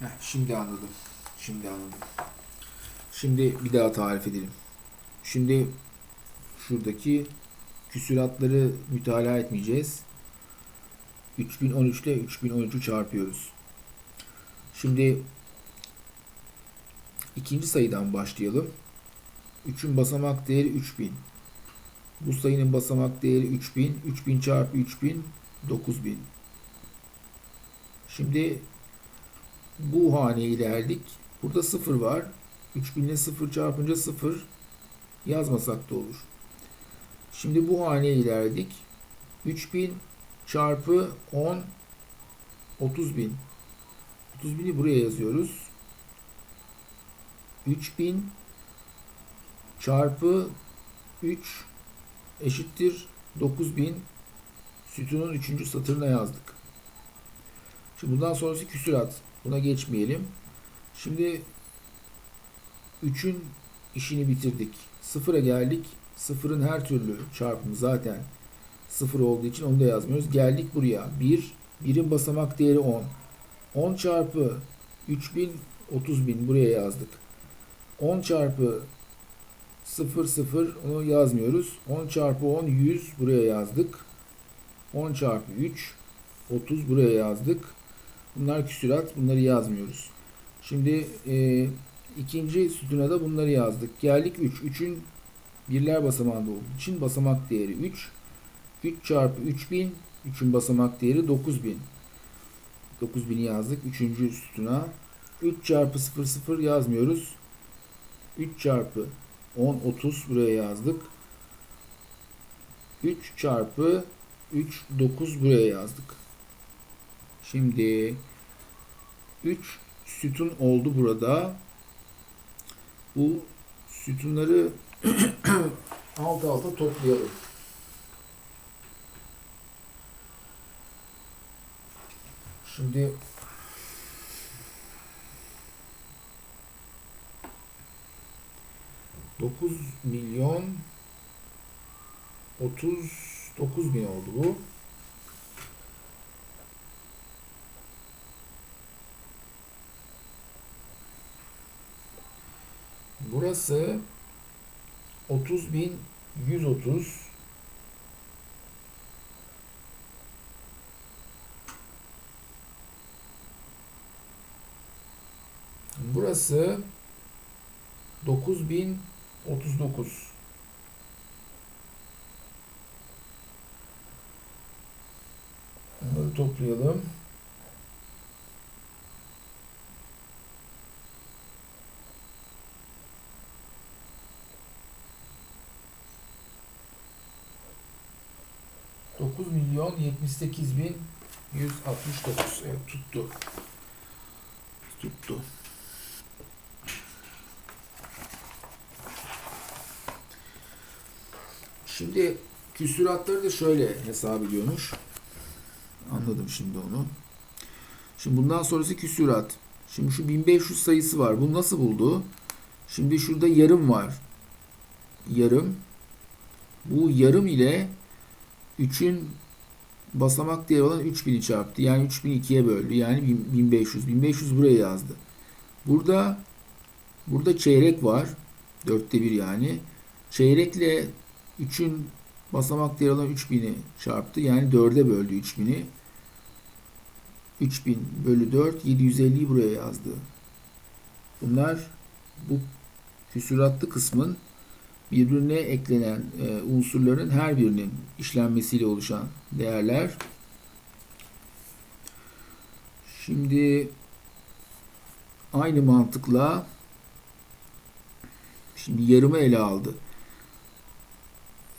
Heh, şimdi anladım. Şimdi anladım. Şimdi bir daha tarif edelim. Şimdi şuradaki küsuratları mütalaa etmeyeceğiz. 3013 ile 3013'ü çarpıyoruz. Şimdi ikinci sayıdan başlayalım. 3'ün basamak değeri 3000. Bu sayının basamak değeri 3000. 3000 çarpı 3000 9000. Şimdi bu haneye ilerledik. Burada 0 var. 3000 ile 0 çarpınca 0 yazmasak da olur. Şimdi bu haneye ilerledik. 3000 çarpı 10 30.000. 30.000'i buraya yazıyoruz. 3000 çarpı 3 eşittir 9000 sütunun 3. satırına yazdık. Şimdi bundan sonrası küsurat. Buna geçmeyelim. Şimdi 3'ün işini bitirdik. Sıfıra geldik. Sıfırın her türlü çarpımı zaten sıfır olduğu için onu da yazmıyoruz. Geldik buraya. 1. 1'in basamak değeri 10. 10 çarpı 3000 30.000 buraya yazdık. 10 çarpı 0 0 onu yazmıyoruz. 10 çarpı 10 100 buraya yazdık. 10 çarpı 3 30 buraya yazdık. Bunlar küsurat. Bunları yazmıyoruz. Şimdi e, ikinci sütuna da bunları yazdık. Geldik 3. 3'ün birler basamağında olduğu için basamak değeri 3. 3 çarpı 3000 3'ün basamak değeri 9000. 9000'i yazdık. 3. sütuna. 3 çarpı 0 0 yazmıyoruz. 3 çarpı 10 30 buraya yazdık. 3 çarpı 3 9 buraya yazdık. Şimdi 3 sütun oldu burada. Bu sütunları alt alta toplayalım. Şimdi dokuz milyon otuz dokuz bin oldu bu. Burası 30.130 Burası 9039 Bunları toplayalım. Dokuz milyon yetmiş sekiz bin yüz altmış dokuz. Evet tuttu. Tuttu. Şimdi küsuratları da şöyle hesap ediyormuş. Anladım şimdi onu. Şimdi bundan sonrası küsurat. Şimdi şu 1500 sayısı var. Bu nasıl buldu? Şimdi şurada yarım var. Yarım. Bu yarım ile 3'ün basamak değeri olan 3000'i çarptı. Yani 3000'i ikiye böldü. Yani 1500. 1500 buraya yazdı. Burada burada çeyrek var. Dörtte bir yani. Çeyrekle 3'ün basamak değeri olan 3000'i çarptı. Yani 4'e böldü 3000'i. 3000 bölü 4 750'yi buraya yazdı. Bunlar bu küsuratlı kısmın birbirine eklenen e, unsurların her birinin işlenmesiyle oluşan değerler. Şimdi aynı mantıkla şimdi yarımı ele aldı.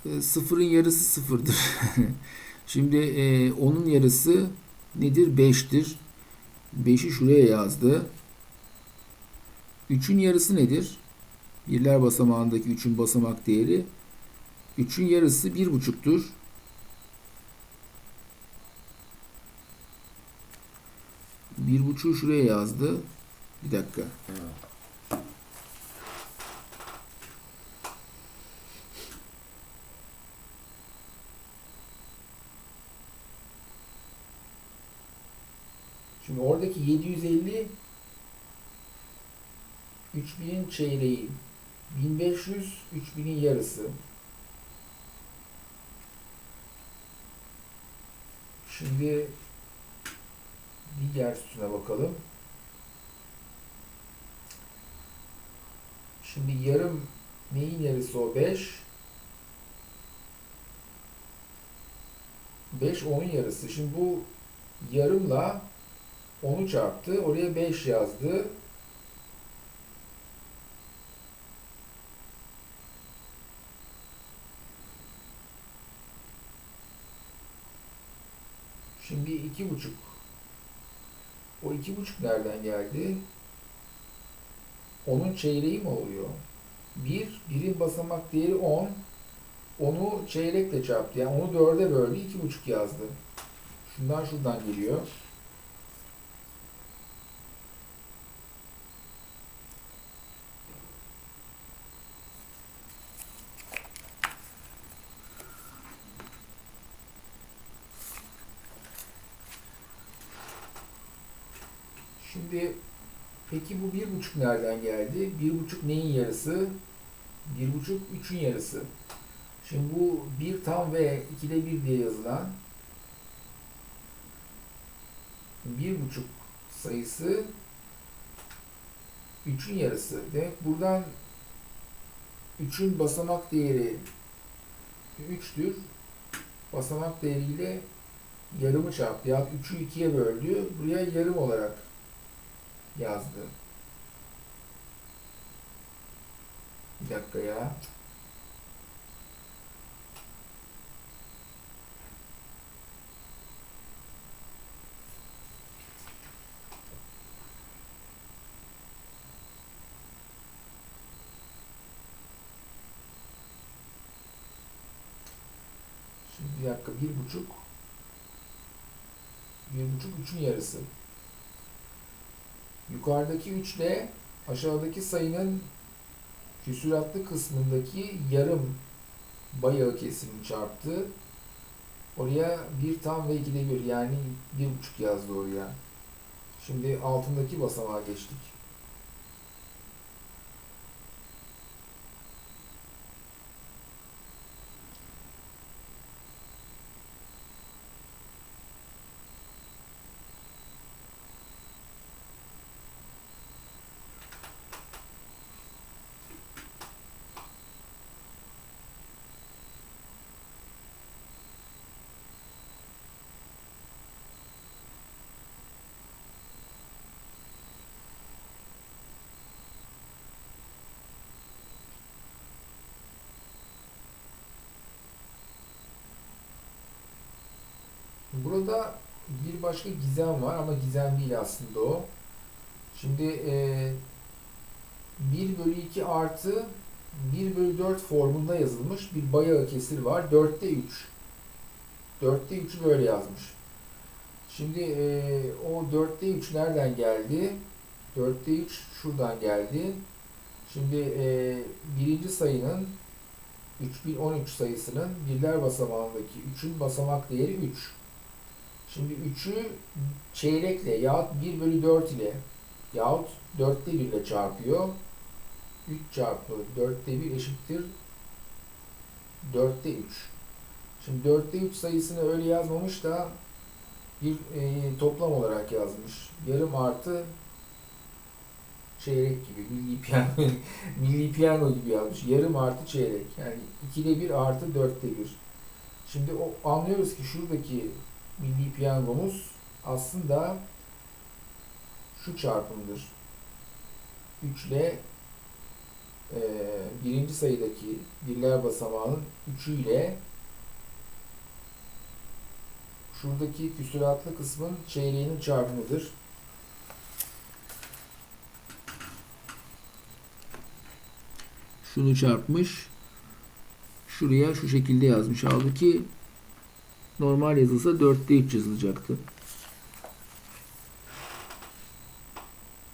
E, sıfırın yarısı sıfırdır. şimdi e, onun yarısı nedir? 5'tir. 5'i şuraya yazdı. 3'ün yarısı nedir? Birler basamağındaki 3'ün basamak değeri. 3'ün yarısı 1,5'tur. Bir buçuğu şuraya yazdı. Bir dakika. Şimdi oradaki 750 3000'in çeyreği. 1500 3000'in yarısı. Şimdi diğer sütuna bakalım. Şimdi yarım neyin yarısı o? 5. 5 10'un yarısı. Şimdi bu yarımla 10'u çarptı. Oraya 5 yazdı. Şimdi iki buçuk. O iki buçuk nereden geldi? Onun çeyreği mi oluyor? Bir, birin basamak değeri 10. Onu çeyrekle çarptı. Yani onu dörde böldü. iki buçuk yazdı. Şundan şuradan geliyor. Şimdi peki bu bir buçuk nereden geldi? Bir buçuk neyin yarısı? Bir buçuk üçün yarısı. Şimdi bu bir tam ve ikide bir diye yazılan bir buçuk sayısı üçün yarısı. Demek buradan üçün basamak değeri 3'tür. Basamak değeriyle yarımı çarptı. Ya 3'ü 2'ye böldü. Buraya yarım olarak yazdı. Bir dakika ya. Şimdi bir dakika bir buçuk bir buçuk üçün yarısı. Yukarıdaki 3 ile aşağıdaki sayının küsuratlı kısmındaki yarım bayağı kesimi çarptı. Oraya bir tam ve ikide bir yani bir buçuk yazdı oraya. Şimdi altındaki basamağa geçtik. Burada bir başka gizem var ama gizem değil aslında o. Şimdi e, 1 bölü 2 artı 1 bölü 4 formunda yazılmış bir bayağı kesir var. 4'te 3. 4'te 3'ü böyle yazmış. Şimdi e, o 4'te 3 nereden geldi? 4'te 3 şuradan geldi. Şimdi e, birinci sayının 3013 sayısının birler basamağındaki 3'ün basamak değeri 3. Şimdi 3'ü çeyrekle yahut 1 bölü 4 ile yahut 4'te 1 ile çarpıyor. 3 çarpı 4'te 1 eşittir 4'te 3. Şimdi 4'te 3 sayısını öyle yazmamış da bir e, toplam olarak yazmış. Yarım artı çeyrek gibi milli piyano milli piyano gibi yazmış. Yarım artı çeyrek. Yani 2'de 1 artı 4'te 1. Şimdi o anlıyoruz ki şuradaki milli piyanomuz aslında şu çarpımdır. 3 ile e, birinci sayıdaki birler basamağının 3'ü ile şuradaki küsuratlı kısmın çeyreğinin çarpımıdır. Şunu çarpmış. Şuraya şu şekilde yazmış. Halbuki normal yazılsa 4'te 3 yazılacaktı.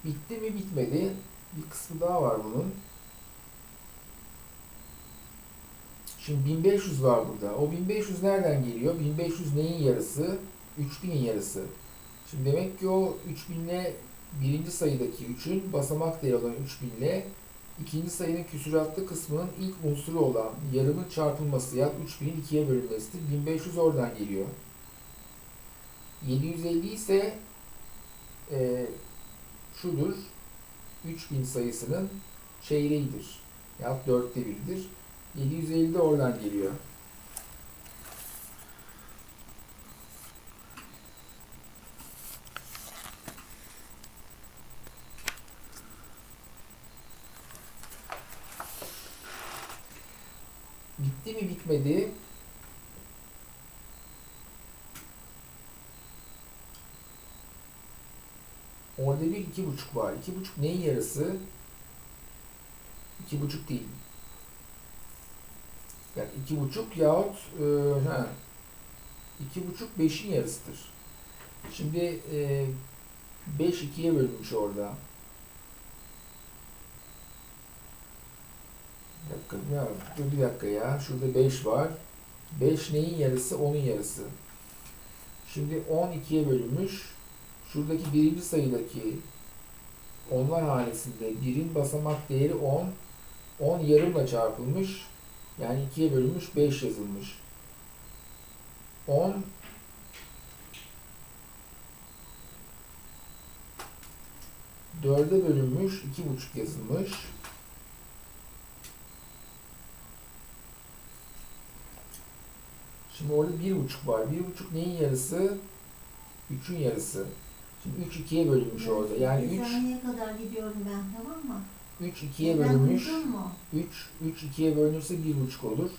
Bitti mi bitmedi. Bir kısmı daha var bunun. Şimdi 1500 var burada. O 1500 nereden geliyor? 1500 neyin yarısı? 3000'in yarısı. Şimdi demek ki o 3000 ile birinci sayıdaki 3'ün basamak değeri olan 3000 ile ikinci sayının küsuratlı kısmının ilk unsuru olan yarımın çarpılması ya 3000'in ikiye bölünmesidir. 1500 oradan geliyor. 750 ise e, şudur. 3000 sayısının çeyreğidir. Ya dörtte biridir. 750 de oradan geliyor. Bitti mi bitmedi? Orada bir iki buçuk var. İki buçuk neyin yarısı? İki buçuk değil. Yani iki buçuk yahut e, ha, iki buçuk beşin yarısıdır. Şimdi e, beş ikiye bölünmüş orada. Bir dakika, ya, dur bir dakika ya. Şurada 5 var. 5 neyin yarısı? 10'un yarısı. Şimdi 10 ikiye bölünmüş. Şuradaki birinci sayıdaki onlar hanesinde birin basamak değeri 10. 10 yarımla çarpılmış. Yani ikiye bölünmüş 5 yazılmış. 10 dörde bölünmüş, iki buçuk yazılmış. Şimdi orada bir buçuk var. Bir buçuk neyin yarısı? Üçün yarısı. Şimdi üç ikiye bölünmüş orada. Yani Bir üç, saniye kadar gidiyorum ben tamam mı? üç ikiye Ben bölünmüş. duydun mu? 3, 3 ikiye bölünürse bir buçuk olur.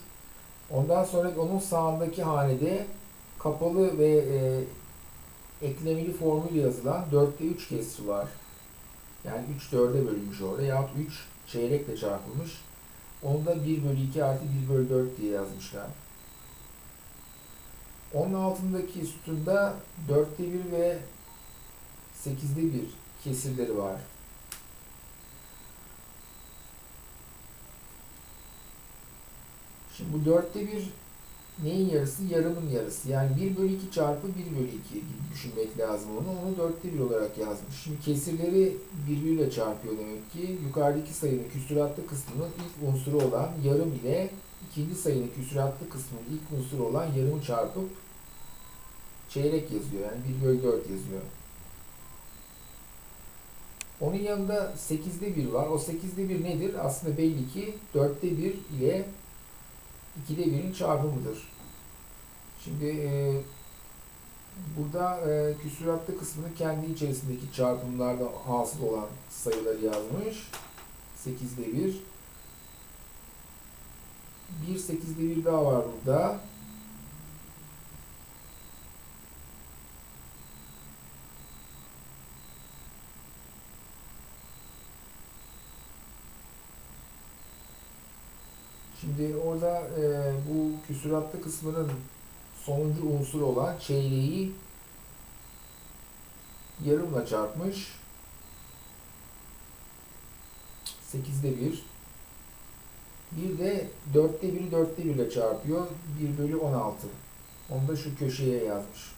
Ondan sonra onun sağındaki hanede kapalı ve e, eklemeli formül yazılan 4'te 3 kesri var. Yani 3 4'e bölünmüş orada. Yahut 3 çeyrekle çarpılmış. Onu da 1 bölü 2 artı 1 bölü 4 diye yazmışlar. Onun altındaki sütunda 4'te 1 ve 8'de 1 kesirleri var. Şimdi bu dörtte bir neyin yarısı? Yarımın yarısı. Yani 1 bölü 2 çarpı 1 bölü 2 gibi düşünmek lazım onu. Onu dörtte bir olarak yazmış. Şimdi kesirleri birbiriyle çarpıyor demek ki. Yukarıdaki sayının küsuratlı kısmının ilk unsuru olan yarım ile ikinci sayının küsuratlı kısmının ilk unsuru olan yarımı çarpıp çeyrek yazıyor. Yani 1 bölü 4 yazıyor. Onun yanında 8'de 1 var. O 8'de 1 nedir? Aslında belli ki 4'te 1 ile 2'de 1'in çarpımıdır. Şimdi e, burada e, küsuratlı kısmını kendi içerisindeki çarpımlarda hasıl olan sayıları yazmış. 8'de 1. Bir 8'de 1 daha var burada. Şimdi orada e, bu küsuratlı kısmının sonuncu unsuru olan çeyreği yarımla çarpmış. 8'de 1. Bir de 4'te 1'i 4'te 1 ile çarpıyor. 1 bölü 16. Onu da şu köşeye yazmış.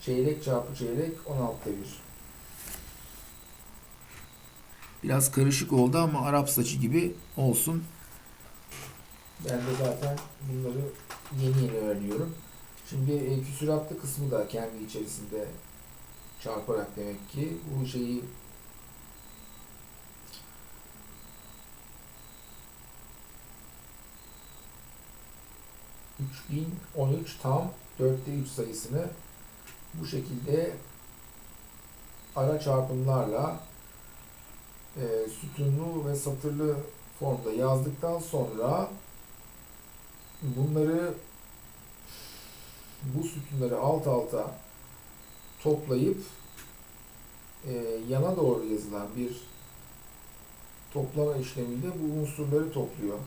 Çeyrek çarpı çeyrek 16'da 1. Biraz karışık oldu ama Arap saçı gibi olsun. Ben de zaten bunları yeni yeni öğreniyorum. Şimdi e, küsuratlı kısmı da kendi içerisinde çarparak demek ki bu şeyi ...3013 tam 4'te 3 sayısını bu şekilde ara çarpımlarla e, sütunlu ve satırlı formda yazdıktan sonra bunları bu sütunları alt alta toplayıp e, yana doğru yazılan bir toplama işlemiyle bu unsurları topluyor.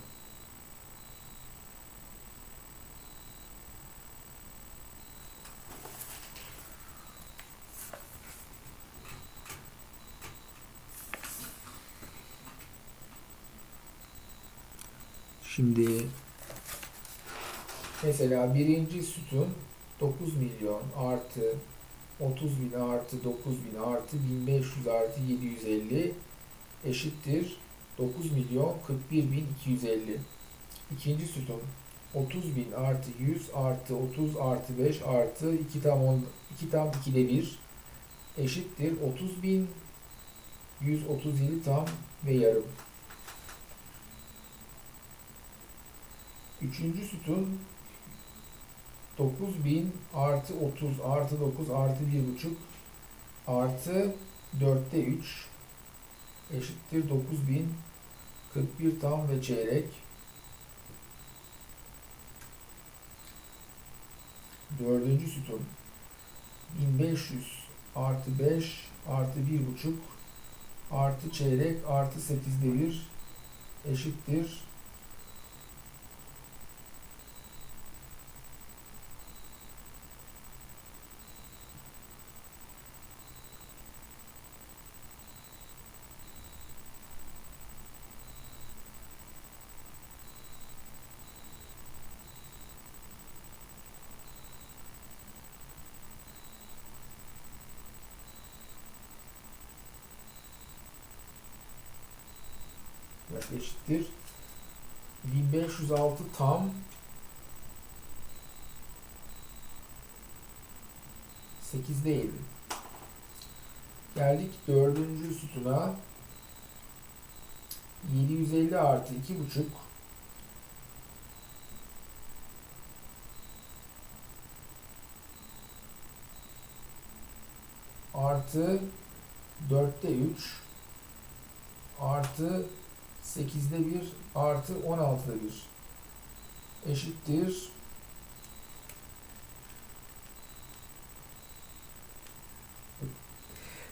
Şimdi Mesela birinci sütun 9 milyon artı 30.000 artı 9.000 artı 1500 artı 750 eşittir 9 milyon 41 bin 250. İkinci sütun 30.000 artı 100 artı 30 artı 5 artı 2 tam 10, 2 tam 2'de 1 eşittir 30.000 137 tam ve yarım. Üçüncü sütun 9000 artı 30 artı 9 artı 1,5 artı 4'te 3 eşittir 9000 41 tam ve çeyrek. Dördüncü sütun 1500 artı 5 artı 1,5 artı çeyrek artı 8'de 1 eşittir eşittir. 1506 tam 8 değil. Geldik dördüncü sütuna. 750 artı 2,5 artı 4'te 3 artı 8'de 1 artı 16'da 1 eşittir.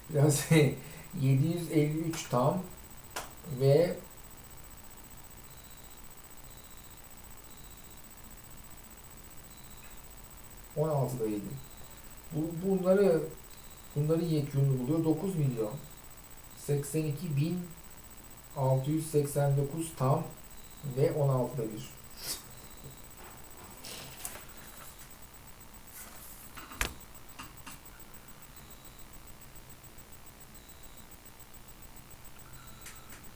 Biraz 753 tam ve on altıda yedi. Bu, bunları bunların yekünü buluyor. 9 milyon 82 bin 689 tam ve 16'da 1.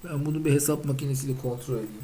Ben bunu bir hesap makinesiyle kontrol edeyim.